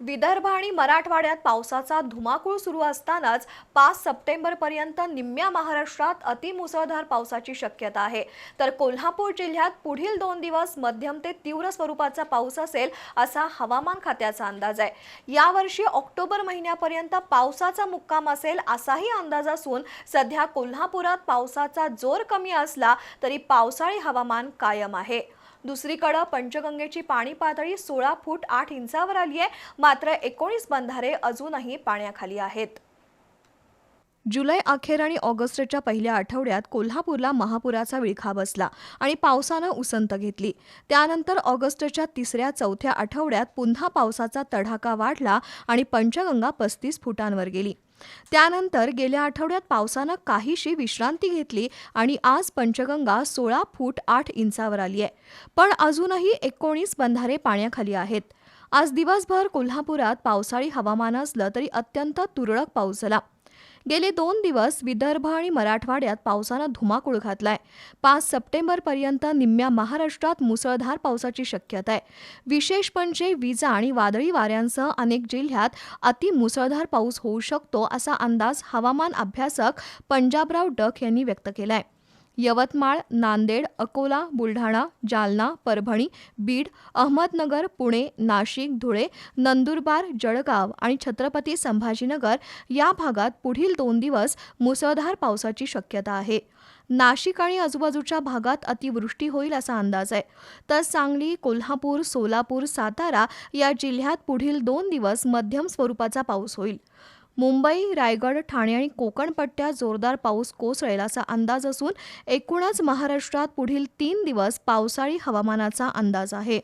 विदर्भ आणि मराठवाड्यात पावसाचा धुमाकूळ सुरू असतानाच पाच सप्टेंबरपर्यंत निम्म्या महाराष्ट्रात अतिमुसळधार पावसाची शक्यता आहे. तर कोल्हापूर जिल्ह्यात पुढील दोन दिवस मध्यम ते तीव्र स्वरूपाचा पाऊस असेल असा हवामान खात्याचा अंदाज आहे. यावर्षी ऑक्टोबर महिन्यापर्यंत पावसाचा मुक्काम असेल असाही अंदाज असून सध्या कोल्हापुरात पावसाचा जोर कमी असला तरी पावसाळी हवामान कायम आहे. दुसरीकडं पंचगंगेची पाणी पातळी सोळा फूट आठ इंचावर आली आहे. मात्र एकोणीस बंधारे अजूनही पाण्याखाली आहेत. जुलै अखेर आणि ऑगस्टच्या पहिल्या आठवड्यात कोल्हापूरला महापुराचा विळखा बसला आणि पावसानं उसंत घेतली. त्यानंतर ऑगस्टच्या तिसऱ्या चौथ्या आठवड्यात पुन्हा पावसाचा तडाखा वाढला आणि पंचगंगा पस्तीस फुटांवर गेली. त्यानंतर गेल्या आठवड्यात पावसानं काहीशी विश्रांती घेतली आणि आज पंचगंगा सोळा फूट आठ इंचावर आली आहे. पण अजूनही एकोणीस बंधारे पाण्याखाली आहेत. आज दिवसभर कोल्हापुरात पावसाळी हवामान असलं तरी अत्यंत तुरळक पाऊस झाला. गेले दोन दिवस विदर्भ आणि मराठवाड्यात पावसानं धुमाकूळ घातलाय. पाच सप्टेंबरपर्यंत निम्म्या महाराष्ट्रात मुसळधार पावसाची शक्यता आहे. विशेष म्हणजे विजा आणि वादळी वाऱ्यांसह अनेक जिल्ह्यात अति मुसळधार पाऊस होऊ शकतो असा अंदाज हवामान अभ्यासक पंजाबराव डक यांनी व्यक्त केलाय. यवतमाळ नांदेड अकोला बुलढाणा जालना परभणी बीड अहमदनगर पुणे नाशिक धुळे नंदुरबार जळगाव आणि छत्रपती संभाजीनगर या भागात पुढील दोन दिवस मुसळधार पावसाची शक्यता आहे. नाशिक आणि आजूबाजूच्या भागात अतिवृष्टी होईल असा अंदाज आहे. तर सांगली कोल्हापूर सोलापूर सातारा या जिल्ह्यात पुढील दोन दिवस मध्यम स्वरूपाचा पाऊस होईल. मुंबई रायगड ठाणे आणि कोकण पट्ट्यात जोरदार पाऊस कोसळेल असा अंदाज असून एकूणच महाराष्ट्रात पुढील तीन दिवस पावसाळी हवामानाचा अंदाज आहे.